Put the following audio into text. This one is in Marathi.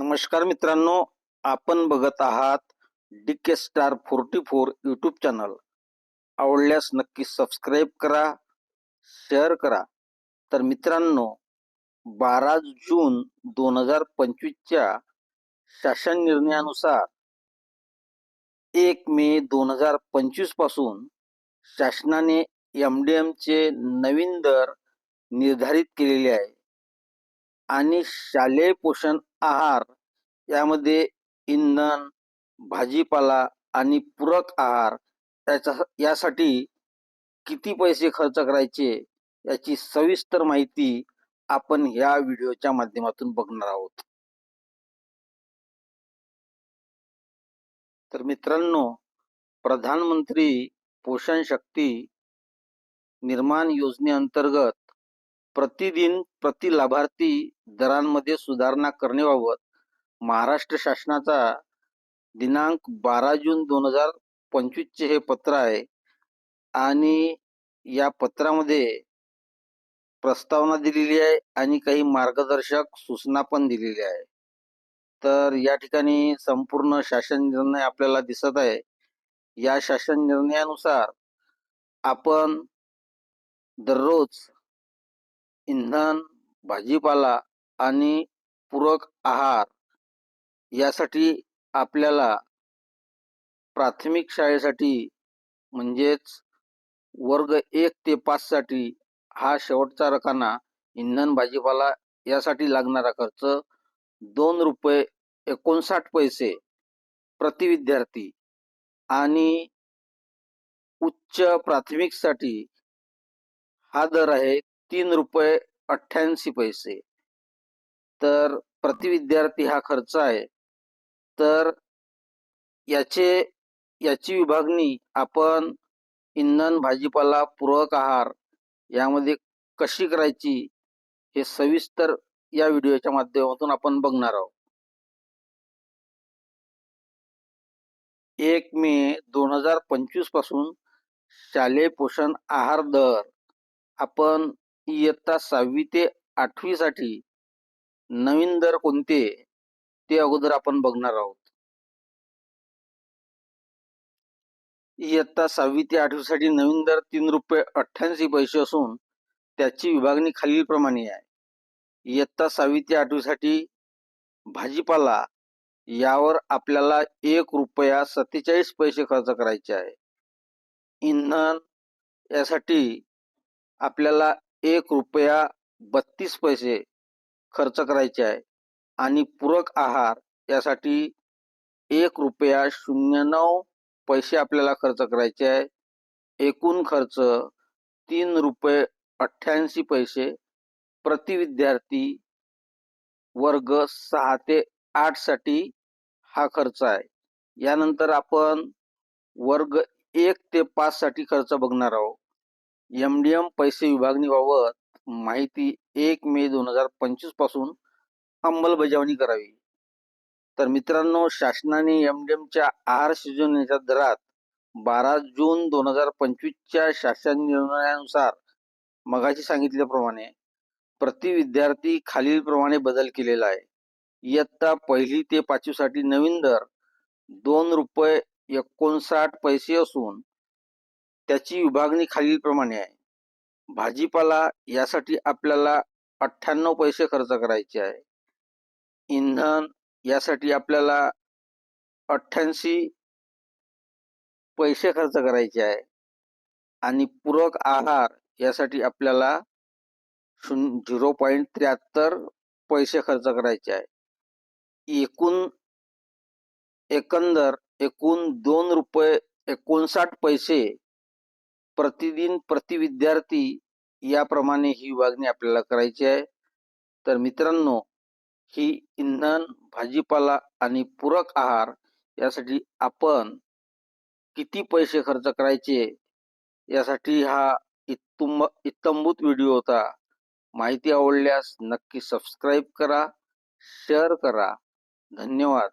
नमस्कार मित्रांनो आपण बघत आहात D K star forty four YouTube channel आवडल्यास नक्की सबस्क्राईब करा शेअर करा. तर मित्रांनो बारा जून दोन हजार पंचवीसच्या शासन निर्णयानुसार एक मे दोन हजार पंचवीसपासून शासनाने एम डी एमचे नवीन दर निर्धारित केलेले आहे. आणि शालेय पोषण आहार यामध्ये इंधन भाजीपाला आणि पूरक आहार याच्या यासाठी किती पैसे खर्च करायचे याची सविस्तर माहिती आपण ह्या व्हिडिओच्या माध्यमातून बघणार आहोत. तर मित्रांनो प्रधानमंत्री पोषण शक्ती निर्माण योजनेअंतर्गत प्रतिदिन प्रति लाभार्थी दरांमध्ये सुधारणा करण्याबाबत महाराष्ट्र शासनाचा दिनांक बारा जून दोन हजार पंचवीसचे हे पत्र आहे. आणि या पत्रामध्ये प्रस्तावना दिलेली आहे आणि काही मार्गदर्शक सूचना पण दिलेली आहे तर या ठिकाणी संपूर्ण शासन निर्णय आपल्याला दिसत आहे. या शासन निर्णयानुसार आपण दररोज इंधन भाजीपाला आणि पूरक आहार यासाठी आपल्याला प्राथमिक शाळेसाठी म्हणजेच वर्ग एक ते पाचसाठी हा शेवटचा रकाना इंधन भाजीपाला यासाठी लागणारा खर्च दोन रुपये एकोणसाठ पैसे प्रति विद्यार्थी आणि उच्च प्राथमिकसाठी हा दर आहे तीन रुपये अठ्ठ्याऐंशी पैसे. तर प्रति विद्यार्थी हा खर्च आहे. तर याचे याची विभागणी आपण इंधन भाजीपाला पूरक आहार यामध्ये कशी करायची हे सविस्तर या व्हिडिओच्या माध्यमातून आपण बघणार आहोत. एक मे दोन हजार पंचवीसपासून शालेय पोषण आहार दर आपण इयत्ता सहावी ते आठवीसाठी नवीन दर कोणते ते अगोदर आपण बघणार आहोत. इयत्ता सहावी ते आठवीसाठी नवीन दर तीन रुपये अठ्ठ्याऐंशी पैसे असून त्याची विभागणी खालीलप्रमाणे आहे. इयत्ता सहावी ते आठवीसाठी भाजीपाला यावर आपल्याला एक रुपया सत्तेचाळीस पैसे खर्च करायचे आहे. इंधन यासाठी आपल्याला एक रुपया बत्तीस पैसे खर्च करायचे आहे. आणि पूरक आहार यासाठी एक रुपया शून्य नऊ पैसे आपल्याला खर्च करायचे आहे. एकूण खर्च तीन रुपये अठ्ठ्याऐंशी पैसे. प्रति विद्यार्थी वर्ग सहा ते आठसाठी हा खर्च आहे. यानंतर आपण वर्ग एक ते पाच साठी खर्च बघणार आहोत. एम डी एम पैसे विभागणीबाबत माहिती एक मे दोन हजार पंचवीसपासून अंमलबजावणी करावी. तर मित्रांनो शासनाने एम डी एमच्या आहार शिजवण्याच्या दरात बारा जून दोन हजार पंचवीसच्या शासन निर्णयानुसार मगाशी सांगितल्याप्रमाणे प्रति विद्यार्थी खालीलप्रमाणे बदल केलेला आहे. इयत्ता पहिली ते पाचवीसाठी नवीन दर दोन रुपये एकोणसाठ पैसे असून त्याची विभागणी खालीलप्रमाणे आहे. भाजीपाला यासाठी आपल्याला अठ्ठ्याण्णव पैसे खर्च करायचे आहे. इंधन यासाठी आपल्याला अठ्ठ्याऐंशी पैसे खर्च करायचे आहे. आणि पूरक आहार यासाठी आपल्याला शून्य झिरो पॉईंट त्र्याहत्तर पैसे खर्च करायचे आहे. एकूण एकंदर एकूण दोन रुपये एकोणसाठ पैसे प्रतिदिन प्रति विद्यार्थी याप्रमाणे ही वागणी आपल्याला करायची आहे. तर मित्रांनो ही इंधन भाजीपाला आणि पूरक आहार यासाठी आपण किती पैसे खर्च करायचे यासाठी हा इत्तुंब इत्तंभूत व्हिडिओ होता. माहिती आवडल्यास नक्की सबस्क्राईब करा शेअर करा. धन्यवाद.